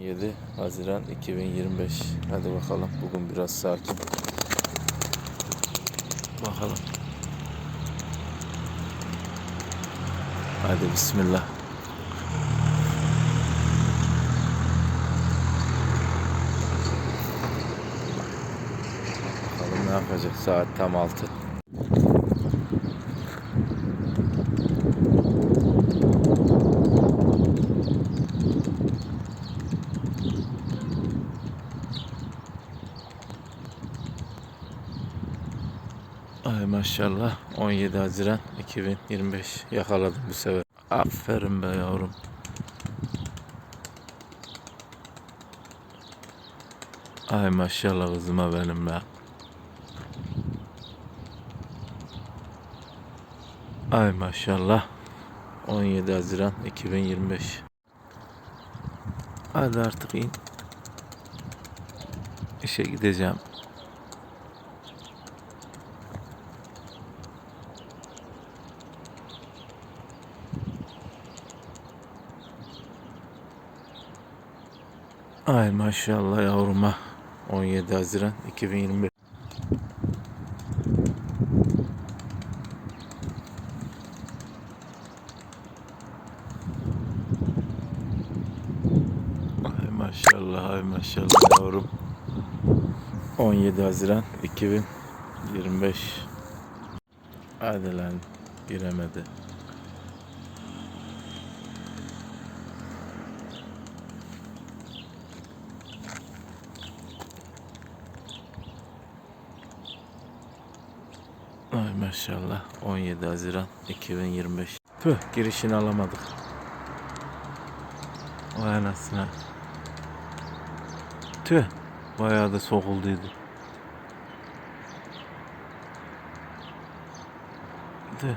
7 Haziran 2025. Hadi bakalım bugün biraz sakin. Bakalım. Hadi bismillah. Bakalım ne yapacak saat tam 6. Ay maşallah 17 Haziran 2025 yakaladım bu sefer. Aferin be yavrum. Ay maşallah kızıma benim be. Ay maşallah 17 Haziran 2025 Hadi artık in. İşe gideceğim. Ay maşallah yavruma 17 Haziran 2025 Ay maşallah ay maşallah yavrum. 17 Haziran 2025 Hadi lan giremedi Ay maşallah. 17 Haziran 2025 Tüh. Girişini alamadık. Vay anasına Tüh. Bayağı da sokulduydu Tüh.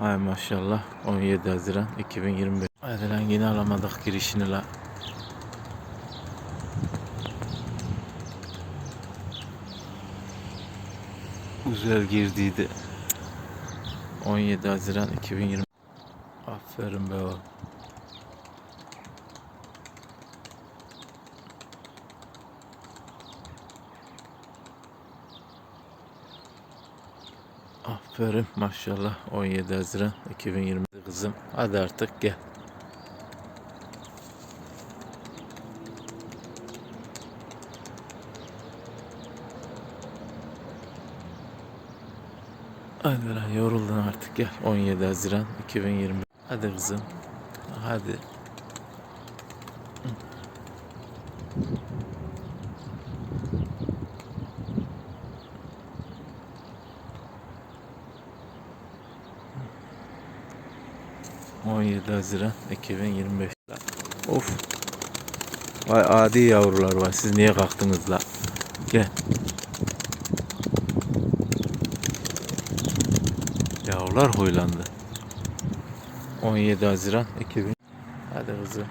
Ay maşallah. 17 Haziran 2025 Hadi lan yine alamadık girişini la Güzel girdiydi. 17 Haziran 2020 Aferin be oğlum. Aferin maşallah. 17 Haziran 2020 kızım hadi artık gel Hadi lan yoruldun artık gel. 17 Haziran 2020 Hadi kızım hadi. ...17 Haziran 2025 Of. Vay adi yavrular var. Siz niye kalktınız la? Gel Yavrular huylandı 17 Haziran 2000 Hadi kızım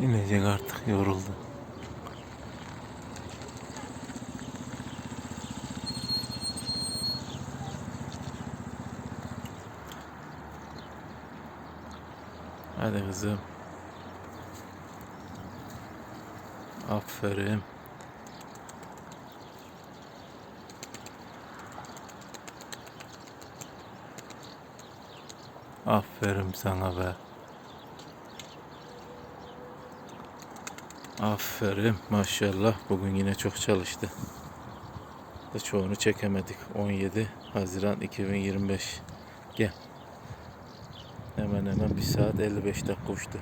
İnecek artık yoruldu Hadi kızım. Aferin. Aferin sana be. Aferin maşallah bugün yine çok çalıştı. Da çoğunu çekemedik. 17 Haziran 2025. Gel. Hemen hemen 1 saat 55 dakika uçtu.